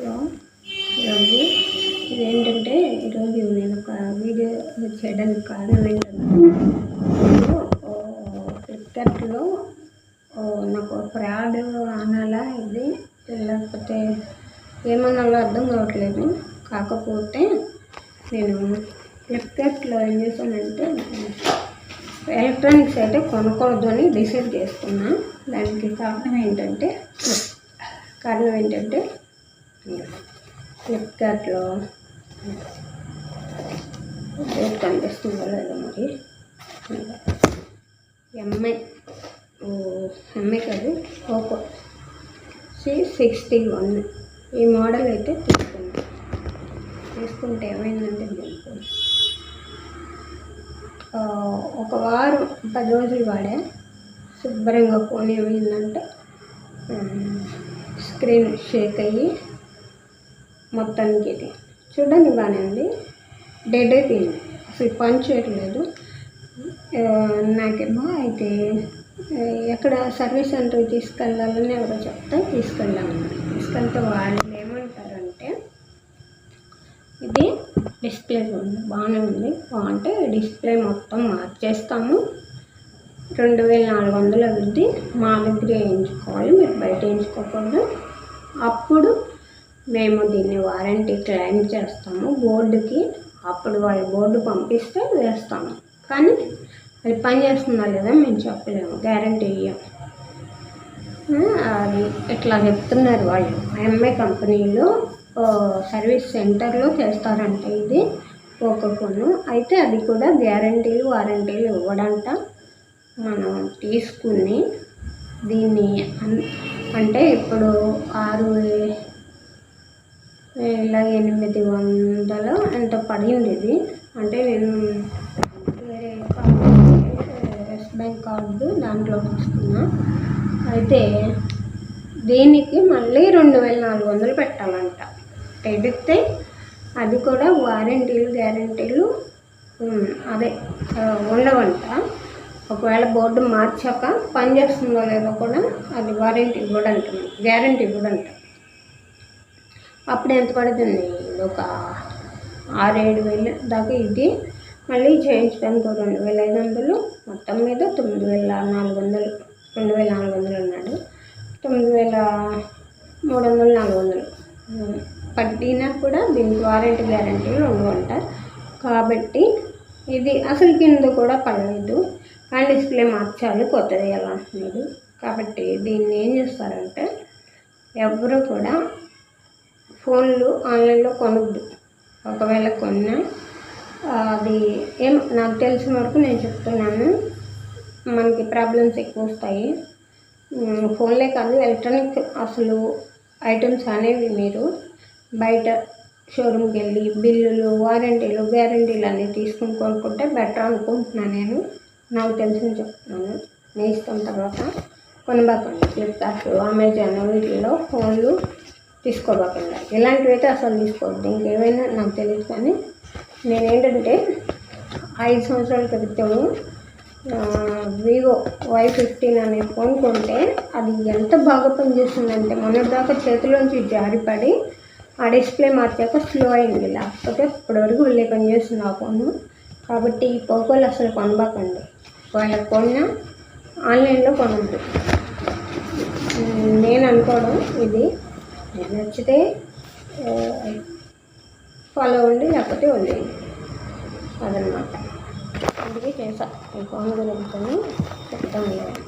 Hello. ఈరోజు ఇదేంటంటే ఈరోజు నేను ఒక వీడియో చేయడానికి కారణం ఏంటంటే ఫ్లిప్కార్ట్లో నాకు ఫ్రాడ్ అనాలా ఇది. లేకపోతే ఏమనాలో అర్థం కావట్లేదు. కాకపోతే నేను ఫ్లిప్కార్ట్లో ఏం చేశానంటే ఎలక్ట్రానిక్స్ అయితే కొనకూడదు అని డిసైడ్ చేసుకున్నా. దానికి కారణం ఏంటంటే కారణం ఏంటంటే ఫ్లిప్కార్ట్లో రేట్ కనిపిస్తుందో లేదో మరి. ఎంఐ ఎంఐ కాదు ఓపో. C sixty one. ఈ మోడల్ అయితే తీసుకున్నాను తీసుకుంటే ఏమైందంటే మీకు ఒక వారం పది రోజులు వాడా. శుభ్రంగా ఫోన్ ఏమైందంటే స్క్రీన్ షేక్ అయ్యి మొత్తానికి ఇది చూడండి బాగానే ఉంది. డెడ్ అయిపోయింది. అసలు పని చేయట్లేదు నాకేమో అయితే ఎక్కడ సర్వీస్ సెంటర్కి తీసుకెళ్ళాలని ఎవరో చెప్తే తీసుకెళ్ళాను తీసుకెళ్తే వాళ్ళు ఏమంటారంటే ఇది డిస్ప్లే ఉంది బాగానే ఉంది. బాగుంటే డిస్ప్లే మొత్తం మార్చేస్తాము. రెండు వేల నాలుగు వందలు అవుద్ది. మా దగ్గర వేయించుకోవాలి. మీరు బయట వేయించుకోకూడదు అప్పుడు మేము దీన్ని వారంటీ క్లెయిమ్ చేస్తాము. బోర్డుకి అప్పుడు వాళ్ళు బోర్డు పంపిస్తే వేస్తాము. కానీ అది పని చేస్తుందా లేదా మేము చెప్పలేము. గ్యారంటీ ఇయ్యం. అది ఇట్లా చెప్తున్నారు వాళ్ళు. ఎంఐ కంపెనీలో సర్వీస్ సెంటర్లో చేస్తారంట ఇది ఒక్కొక్కను. అయితే అది కూడా గ్యారంటీలు వారంటీలు ఇవ్వడంట. మనం తీసుకుని దీన్ని అంటే ఇప్పుడు ఆరు ఇలా ఎనిమిది వందలు ఎంత పడింది ఇది అంటే నేను వేరే ఎస్ బ్యాంక్ కార్డు దాంట్లో తీసుకున్నా. అయితే దీనికి మళ్ళీ రెండు వేల నాలుగు వందలు పెట్టాలంట. పెడితే అది కూడా వారంటీలు గ్యారంటీలు అదే ఉండవంట. ఒకవేళ బోర్డు మార్చాక పని చేస్తుందో లేదో కూడా అది వారంటీ ఇవ్వడంట గ్యారంటీ ఇవ్వడంట. అప్పుడు ఎంత పడుతుంది? ఒక ఆరు ఏడు వేలు దాకా ఇది. మళ్ళీ చేయించడానికి రెండు వేల ఐదు వందలు. మొత్తం మీద తొమ్మిది వేల నాలుగు వందలు. రెండు వేల నాలుగు వందలు అన్నాడు. తొమ్మిది వేల మూడు వందలు నాలుగు వందలు. పట్టినా కూడా దీనికి వారంటీ గ్యారంటీలు ఉండవంట కాబట్టి ఇది అసలు కింద కూడా పడలేదు. ఆ డిస్ప్లే మార్చాలి కొత్తది ఎలా అంటున్నాడు కాబట్టి దీన్ని ఏం చేస్తారంటే ఎవరు కూడా ఫోన్లు ఆన్లైన్లో కొనద్దు. ఒకవేళ కొన్నా అది ఏం నాకు తెలిసిన వరకు నేను చెప్తున్నాను. మనకి ప్రాబ్లమ్స్ ఎక్కువ వస్తాయి. ఫోన్లే కాదు ఎలక్ట్రానిక్ అసలు ఐటమ్స్ అనేవి మీరు బయట షోరూమ్కి వెళ్ళి బిల్లులు వారంటీలు గ్యారంటీలు అన్నీ తీసుకుని కొనుక్కుంటే బెటర్ అనుకుంటున్నాను నేను. నాకు తెలిసిన చెప్తున్నాను. మీ తర్వాత కొనబాకండి. ఫ్లిప్కార్ట్ అమెజాన్ వీటిల్లో ఫోన్లు తీసుకోబాకండి. ఇలాంటివి అయితే అసలు తీసుకోవద్దు. ఇంకేమైనా నాకు తెలియదు కానీ నేనేంటంటే ఐదు సంవత్సరాల క్రితము వివో వై ఫిఫ్టీన్ అనే ఫోన్ కొంటే అది ఎంత బాగా పనిచేస్తుందంటే మొన్నటిదాకా చేతిలోంచి జారిపడి ఆ డిస్ప్లే మార్చాక స్లో అయింది. లేకపోతే ఇప్పటివరకు వెళ్ళే పనిచేస్తుంది ఆ ఫోను కాబట్టి ఈ పోకోలు అసలు కొనబాకండి. ఒకవేళ కొన్నా ఆన్లైన్లో కొనద్దు. నేను అనుకోవడం ఇది. మీకు నచ్చితే ఫాలో అవ్వండి లేకపోతే వదిలేయండి. అదనమాట అందుకే చేసా. ఈ ఫోన్ గురించి చెప్తాను. లేదు